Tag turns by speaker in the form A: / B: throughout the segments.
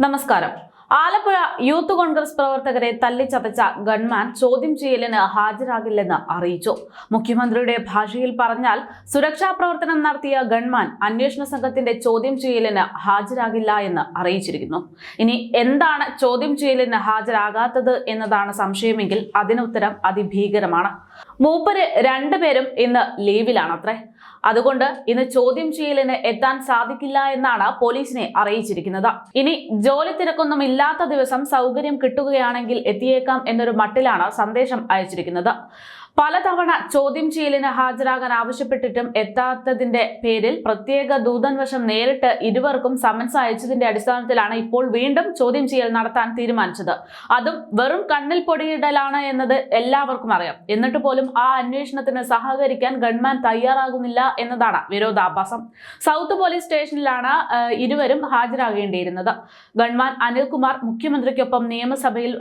A: നമസ്കാരം. ആലപ്പുഴ യൂത്ത് കോൺഗ്രസ് പ്രവർത്തകരെ തല്ലിച്ചതച്ച ഗൺമാൻ ചോദ്യം ചെയ്യലിന് ഹാജരാകില്ലെന്ന് അറിയിച്ചു. മുഖ്യമന്ത്രിയുടെ ഭാഷയിൽ പറഞ്ഞാൽ സുരക്ഷാ പ്രവർത്തനം നടത്തിയ ഗൺമാൻ അന്വേഷണ സംഘത്തിന്റെ ചോദ്യം ചെയ്യലിന് ഹാജരാകില്ല എന്ന് അറിയിച്ചിരിക്കുന്നു. ഇനി എന്താണ് ചോദ്യം ചെയ്യലിന് ഹാജരാകാത്തത് എന്നതാണ് സംശയമെങ്കിൽ അതിനുത്തരം അതിഭീകരമാണ്. മൂപ്പര് രണ്ടുപേരും ഇന്ന് ലീവിലാണത്രേ. അതുകൊണ്ട് ഇന്ന് ചോദ്യം ചെയ്യലിന് എത്താൻ സാധിക്കില്ല എന്നാണ് പോലീസിനെ അറിയിച്ചിരിക്കുന്നത്. ഇനി ജോലി തിരക്കൊന്നും ഇല്ലാത്ത ദിവസം സൗകര്യം കിട്ടുകയാണെങ്കിൽ എത്തിയേക്കാം എന്നൊരു മട്ടിലാണ് സന്ദേശം അയച്ചിരിക്കുന്നത്. പലതവണ ചോദ്യം ചെയ്യലിന് ഹാജരാകാൻ ആവശ്യപ്പെട്ടിട്ടും എത്താത്തതിന്റെ പേരിൽ പ്രത്യേക ദൂതൻ വശം നേരിട്ട് ഇരുവർക്കും സമൻസ് അയച്ചതിന്റെ അടിസ്ഥാനത്തിലാണ് ഇപ്പോൾ വീണ്ടും ചോദ്യം ചെയ്യൽ നടത്താൻ തീരുമാനിച്ചത്. അതും വെറും കണ്ണിൽ പൊടിയിടലാണ് എന്നത് എല്ലാവർക്കും അറിയാം. എന്നിട്ട് പോലും ആ അന്വേഷണത്തിന് സഹകരിക്കാൻ ഗവൺമെന്റ് തയ്യാറാകുന്നില്ല എന്നതാണ് വിരോധാഭാസം. സൗത്ത് പോലീസ് സ്റ്റേഷനിലാണ് ഇരുവരും ഹാജരാകേണ്ടിയിരുന്നത്. ഗൺമാൻ അനിൽകുമാർ മുഖ്യമന്ത്രിക്കൊപ്പം നിയമസഭയിൽ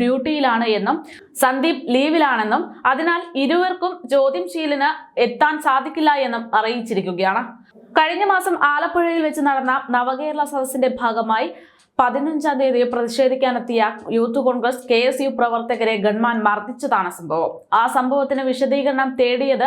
A: ഡ്യൂട്ടിയിലാണ് എന്നും സന്ദീപ് ലീവിലാണെന്നും അതിനാൽ ഇരുവർക്കും ചോദ്യം ചെയ്യലിന് എത്താൻ സാധിക്കില്ല എന്നും അറിയിച്ചിരിക്കുകയാണ്. കഴിഞ്ഞ മാസം ആലപ്പുഴയിൽ വെച്ച് നടന്ന നവകേരള സദസ്സിന്റെ ഭാഗമായി പതിനഞ്ചാം തീയതി പ്രതിഷേധിക്കാനെത്തിയ youth Congress K S U പ്രവർത്തകരെ ഗൺമാൻ മർദ്ദിച്ചതാണ് സംഭവം. ആ സംഭവത്തിന് വിശദീകരണം തേടിയത്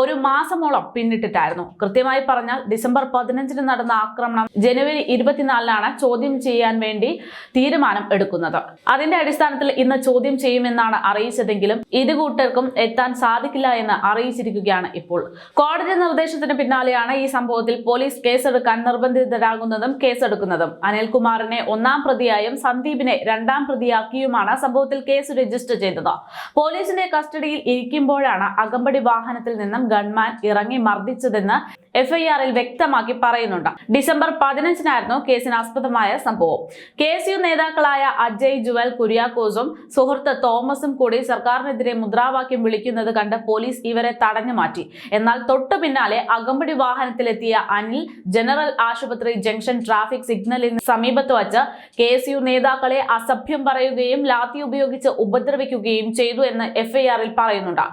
A: ഒരു മാസമോളം പിന്നിട്ടിട്ടായിരുന്നു. കൃത്യമായി പറഞ്ഞാൽ ഡിസംബർ പതിനഞ്ചിന് നടന്ന ആക്രമണം ജനുവരി ഇരുപത്തിനാലിനാണ് ചോദ്യം ചെയ്യാൻ വേണ്ടി തീരുമാനം എടുക്കുന്നത്. അതിന്റെ അടിസ്ഥാനത്തിൽ ഇന്ന് ചോദ്യം ചെയ്യുമെന്നാണ് അറിയിച്ചതെങ്കിലും ഇരു കൂട്ടർക്കും എത്താൻ സാധിക്കില്ല എന്ന് അറിയിച്ചിരിക്കുകയാണ് ഇപ്പോൾ. കോടതി നിർദ്ദേശത്തിന് പിന്നാലെയാണ് ഈ സംഭവത്തിൽ പോലീസ് കേസെടുക്കാൻ നിർബന്ധിതരാകുന്നതും കേസെടുക്കുന്നതും. അനിൽകുമാറിനെ ഒന്നാം പ്രതിയായും സന്ദീപിനെ രണ്ടാം പ്രതിയാക്കിയുമാണ് സംഭവത്തിൽ കേസ് രജിസ്റ്റർ ചെയ്തത്. പോലീസിന്റെ കസ്റ്റഡിയിൽ ഇരിക്കുമ്പോഴാണ് അകമ്പടി വാഹനത്തിൽ നിന്നും ഗൺമാൻ ഇറങ്ങി മർദ്ദിച്ചതെന്ന് എഫ്ഐആറിൽ വ്യക്തമാക്കി പറയുന്നുണ്ട്. ഡിസംബർ പതിനഞ്ചിനായിരുന്നു കേസിന് ആസ്പദമായ സംഭവം. കെ എസ് യു നേതാക്കളായ അജയ് ജുവൽ കുര്യാക്കോസും സുഹൃത്ത് തോമസും കൂടി സർക്കാരിനെതിരെ മുദ്രാവാക്യം വിളിക്കുന്നത് കണ്ട് പോലീസ് ഇവരെ തടഞ്ഞു മാറ്റി. എന്നാൽ തൊട്ടു പിന്നാലെ അകമ്പടി വാഹനത്തിലെത്തിയ അനിൽ ജനറൽ ആശുപത്രി ജംഗ്ഷൻ ട്രാഫിക് സിഗ്നലിന് സമീപത്ത് വച്ച് കെ എസ് യു നേതാക്കളെ അസഭ്യം പറയുകയും ലാത്തി ഉപയോഗിച്ച് ഉപദ്രവിക്കുകയും ചെയ്തു എന്ന് എഫ്ഐആറിൽ പറയുന്നുണ്ട്.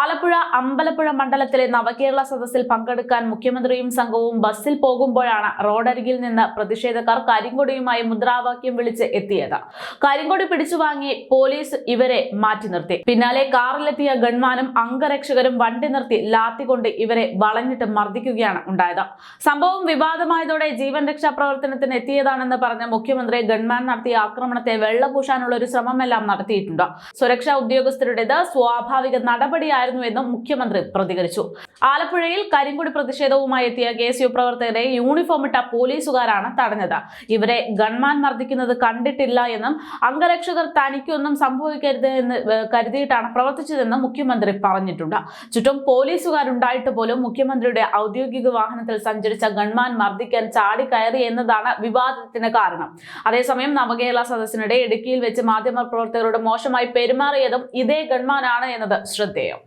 A: ആലപ്പുഴ അമ്പലപ്പുഴ മണ്ഡലത്തിലെ നവകേരള സദസ്സിൽ പങ്കെടുക്കാൻ മുഖ്യമന്ത്രിയും സംഘവും ബസ്സിൽ പോകുമ്പോഴാണ് റോഡരികിൽ നിന്ന് പ്രതിഷേധക്കാർ കരിങ്കൊടിയുമായി മുദ്രാവാക്യം വിളിച്ച് എത്തിയത്. കരിങ്കൊടി പിടിച്ചു വാങ്ങി പോലീസ് ഇവരെ മാറ്റി നിർത്തി. പിന്നാലെ കാറിലെത്തിയ ഗൺമാനും അംഗരക്ഷകരും വണ്ടി നിർത്തി ലാത്തിക്കൊണ്ട് ഇവരെ വളഞ്ഞിട്ട് മർദ്ദിക്കുകയാണ് ഉണ്ടായത്. സംഭവം വിവാദമായതോടെ ജീവൻ രക്ഷാ പ്രവർത്തനത്തിന് എത്തിയതാണെന്ന് പറഞ്ഞ മുഖ്യമന്ത്രി ഗൺമാൻ നടത്തിയ ആക്രമണത്തെ വെള്ളപൂശാനുള്ള ഒരു ശ്രമമെല്ലാം നടത്തിയിട്ടുണ്ട്. സുരക്ഷാ ഉദ്യോഗസ്ഥരുടേത് സ്വാഭാവിക നടപടിയായിരുന്നു എന്നും മുഖ്യമന്ത്രി പ്രതികരിച്ചു. ആലപ്പുഴയിൽ കരിങ്കൊടി പ്രതിഷേധവുമായി എത്തിയ കെ എസ് യു പ്രവർത്തകരെ യൂണിഫോം ഇട്ട പോലീസുകാരാണ് തടഞ്ഞത്. ഇവരെ ഗൺമാൻ മർദ്ദിക്കുന്നത് കണ്ടിട്ടില്ല എന്നും അംഗരക്ഷകർ തനിക്കൊന്നും സംഭവിക്കരുത് എന്ന് കരുതിയിട്ടാണ് പ്രവർത്തിച്ചതെന്നും മുഖ്യമന്ത്രി പറഞ്ഞിട്ടുണ്ട്. ചുറ്റും പോലീസുകാരുണ്ടായിട്ട് പോലും മുഖ്യമന്ത്രിയുടെ ഔദ്യോഗിക വാഹനത്തിൽ സഞ്ചരിച്ച ഗൺമാൻ മർദ്ദിക്കാൻ ചാടിക്കയറി എന്നതാണ് വിവാദത്തിന് കാരണം. അതേസമയം നവകേരള സദസ്സിനിടെ ഇടുക്കിയിൽ വെച്ച് മാധ്യമ പ്രവർത്തകരോട് മോശമായി പെരുമാറിയതും ഇതേ ഗൺമാനാണ് എന്നത് ശ്രദ്ധേയം.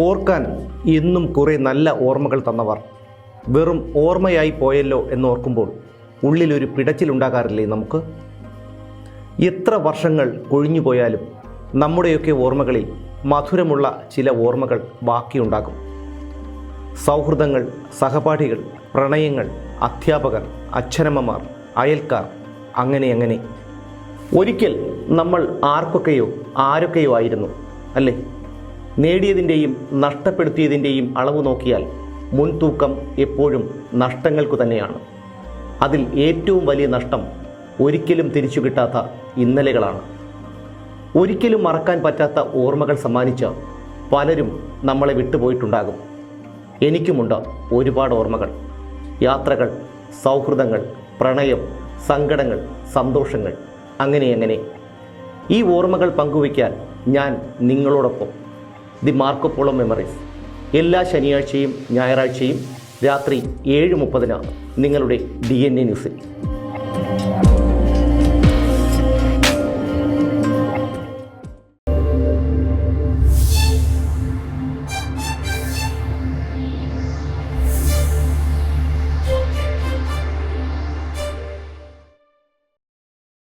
B: ഓർക്കാൻ എന്നും കുറേ നല്ല ഓർമ്മകൾ തന്നവർ. വെറും ഓർമ്മയായി പോയല്ലോ എന്നോർക്കുമ്പോൾ ഉള്ളിലൊരു പിടച്ചിലുണ്ടാകാറില്ലേ നമുക്ക്? എത്ര വർഷങ്ങൾ കൊഴിഞ്ഞു പോയാലും നമ്മുടെയൊക്കെ ഓർമ്മകളിൽ മധുരമുള്ള ചില ഓർമ്മകൾ ബാക്കിയുണ്ടാകും. സൗഹൃദങ്ങൾ സഹപാഠികൾ പ്രണയങ്ങൾ അധ്യാപകർ അച്ഛനമ്മമാർ അയൽക്കാർ അങ്ങനെ അങ്ങനെ. ഒരിക്കൽ നമ്മൾ ആർക്കൊക്കെയോ ആരൊക്കെയോ ആയിരുന്നു അല്ലേ? നേടിയതിന്റെയും നഷ്ടപ്പെടുത്തിയതിന്റെയും അളവ് നോക്കിയാൽ മുൻതൂക്കം എപ്പോഴും നഷ്ടങ്ങൾക്കു തന്നെയാണ്. അതിൽ ഏറ്റവും വലിയ നഷ്ടം ഒരിക്കലും തിരിച്ചു കിട്ടാത്ത ഇന്നലകളാണ്. ഒരിക്കലും മറക്കാൻ പറ്റാത്ത ഓർമ്മകൾ സമ്മാനിച്ച പലരും നമ്മളെ വിട്ടുപോയിട്ടുണ്ടാകും. എനിക്കുമുണ്ട് ഒരുപാട് ഓർമ്മകൾ. യാത്രകൾ സൗഹൃദങ്ങൾ പ്രണയം സങ്കടങ്ങൾ സന്തോഷങ്ങൾ അങ്ങനെ അങ്ങനെ. ഈ ഓർമ്മകൾ പങ്കുവയ്ക്കാൻ ഞാൻ നിങ്ങളോടൊപ്പം. The Marco Polo memories. എല്ലാ ശനിയാഴ്ചയും ഞായറാഴ്ചയും രാത്രി ഏഴ് മുപ്പതിനാണ് നിങ്ങളുടെ ഡി എൻ എ ന്യൂസിൽ.